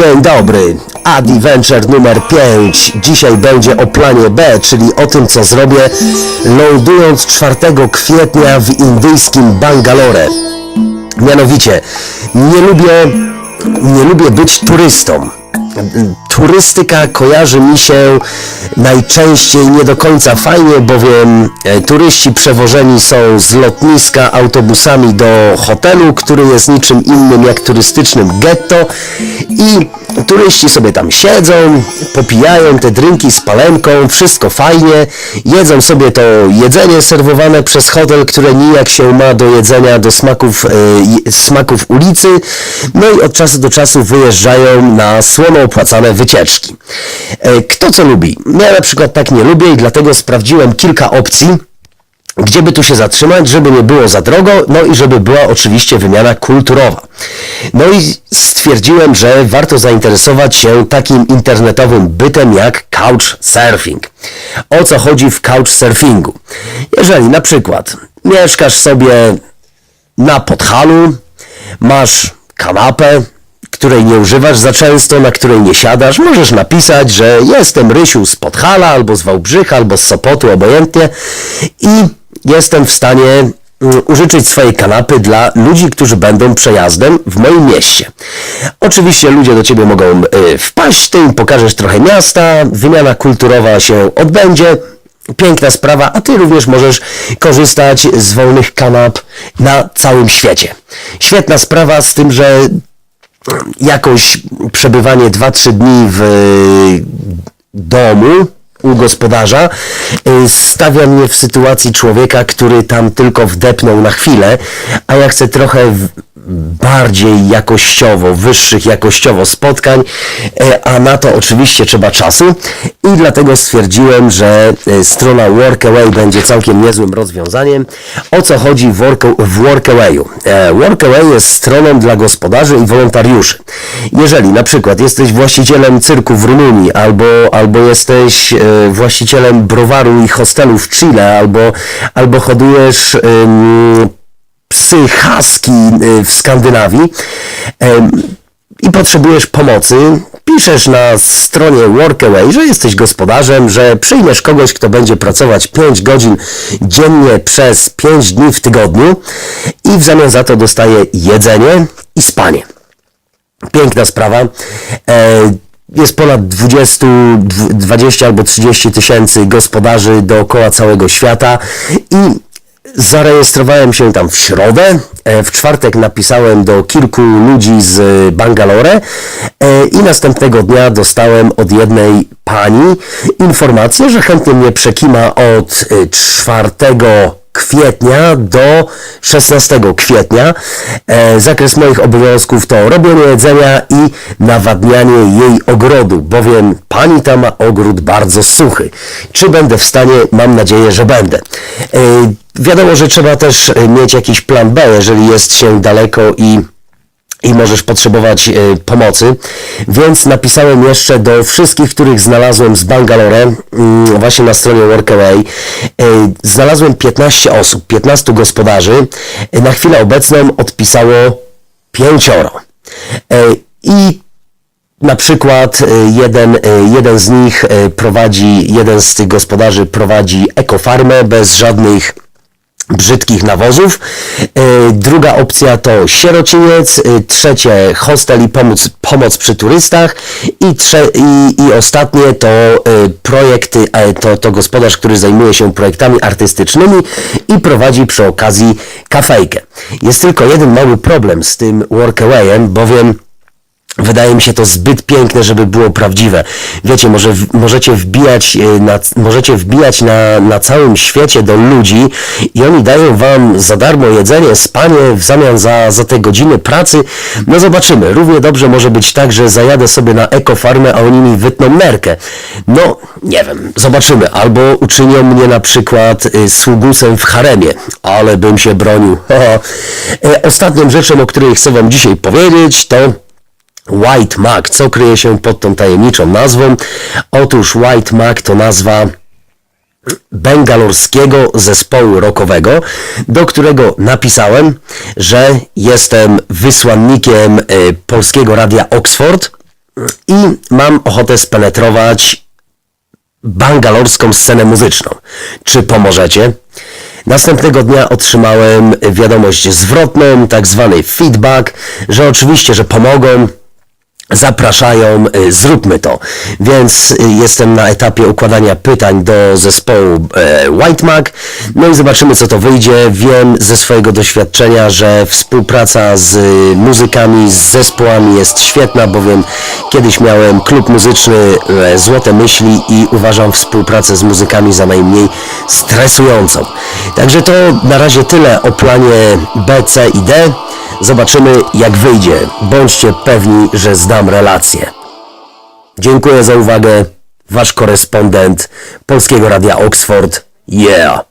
Dzień dobry, Adventure numer 5. Dzisiaj będzie o planie B, czyli o tym co zrobię lądując 4 kwietnia w indyjskim Bangalore. Mianowicie, nie lubię, nie lubię być turystą. Turystyka kojarzy mi się najczęściej nie do końca fajnie, bowiem e, turyści przewożeni są z lotniska autobusami do hotelu, który jest niczym innym jak turystycznym getto i turyści sobie tam siedzą, popijają te drinki z palemką, wszystko fajnie, jedzą sobie to jedzenie serwowane przez hotel, które nijak się ma do jedzenia, do smaków, je- smaków ulicy, no i od czasu do czasu wyjeżdżają na słono opłacane wycieczki. E, Kto co lubi? Ja na przykład tak nie lubię i dlatego sprawdziłem kilka opcji, gdzie by tu się zatrzymać, żeby nie było za drogo, no i żeby była oczywiście wymiana kulturowa. No i stwierdziłem, że warto zainteresować się takim internetowym bytem jak couchsurfing. O co chodzi w couchsurfingu? Jeżeli na przykład mieszkasz sobie na Podhalu, masz kanapę, której nie używasz za często, na której nie siadasz, możesz napisać, że jestem Rysiu z Podhala, albo z Wałbrzycha, albo z Sopotu, obojętnie i jestem w stanie mm, użyczyć swojej kanapy dla ludzi, którzy będą przejazdem w moim mieście. Oczywiście ludzie do ciebie mogą y, wpaść, ty im pokażesz trochę miasta, wymiana kulturowa się odbędzie, Piękna sprawa, a ty również możesz korzystać z wolnych kanap na całym świecie. Świetna sprawa z tym, że jakoś przebywanie 2-3 dni w domu u gospodarza y, stawia mnie w sytuacji człowieka, który tam tylko wdepnął na chwilę, a ja chcę trochę bardziej jakościowo, wyższych jakościowo spotkań, e, a na to oczywiście trzeba czasu i dlatego stwierdziłem, że e, strona Workaway będzie całkiem niezłym rozwiązaniem. O co chodzi w Workawayu? E, Workaway jest stroną dla gospodarzy i wolontariuszy. Jeżeli na przykład jesteś właścicielem cyrku w Rumunii, albo, albo jesteś e, właścicielem browaru i hostelu w Chile, albo, albo hodujesz psy husky y, w Skandynawii i potrzebujesz pomocy, piszesz na stronie Workaway, że jesteś gospodarzem, że przyjmiesz kogoś, kto będzie pracować 5 godzin dziennie przez 5 dni w tygodniu i w zamian za to dostaje jedzenie i spanie. Piękna sprawa. Jest ponad 20, dw- 20 albo 30 tysięcy gospodarzy dookoła całego świata i zarejestrowałem się tam w środę. E, W czwartek napisałem do kilku ludzi z Bangalore e, i następnego dnia dostałem od jednej pani informację, że chętnie mnie przekima od e, 4 kwietnia do 16 kwietnia. E, zakres moich obowiązków to robienie jedzenia i nawadnianie jej ogrodu, bowiem pani ta ma ogród bardzo suchy. Czy będę w stanie? Mam nadzieję, że będę. E, wiadomo, że trzeba też mieć jakiś plan B, jeżeli jest się daleko i i możesz potrzebować e, pomocy. Więc napisałem jeszcze do wszystkich, których znalazłem z Bangalore, mm, właśnie na stronie Workaway. E, znalazłem 15 osób, 15 gospodarzy. E, na chwilę obecną odpisało pięcioro. E, I na przykład jeden, jeden z nich prowadzi, jeden z tych gospodarzy prowadzi ekofarmę bez żadnych brzydkich nawozów. E, Druga opcja to sierociniec, e, trzecie hostel i pomoc, pomoc przy turystach i, trze, i, i ostatnie to e, projekty, to, to gospodarz, który zajmuje się projektami artystycznymi i prowadzi przy okazji kafejkę. Jest tylko jeden mały problem z tym workawayem, bowiem Wydaje mi się to zbyt piękne, żeby było prawdziwe. Wiecie, może możecie wbijać, e, na, możecie wbijać na, na całym świecie do ludzi i oni dają wam za darmo jedzenie, spanie w zamian za, za te godziny pracy. No zobaczymy. Równie dobrze może być tak, że zajadę sobie na ekofarmę, a oni mi wytną nerkę. No, nie wiem. Zobaczymy. Albo uczynią mnie na przykład y, sługusem w haremie. Ale bym się bronił. E, Ostatnią rzeczą, o której chcę wam dzisiaj powiedzieć, to White Mac. Co kryje się pod tą tajemniczą nazwą? Otóż White Mac to nazwa bengalorskiego zespołu rockowego, do którego napisałem, że jestem wysłannikiem e, polskiego radia Oxford i mam ochotę spenetrować bangalorską scenę muzyczną. Czy pomożecie? Następnego dnia otrzymałem wiadomość zwrotną, tak zwany feedback, że oczywiście, że pomogą, zapraszają, y, zróbmy to. Więc y, jestem na etapie układania pytań do zespołu e, White Mag. No i zobaczymy, co to wyjdzie. Wiem ze swojego doświadczenia, że współpraca z y, muzykami, z zespołami jest świetna, bowiem kiedyś miałem klub muzyczny Złote Myśli i uważam współpracę z muzykami za najmniej stresującą. Także to na razie tyle o planie B, C i D. Zobaczymy jak wyjdzie. Bądźcie pewni, że zdam relację. Dziękuję za uwagę. Wasz korespondent Polskiego Radia Oxford. Yeah!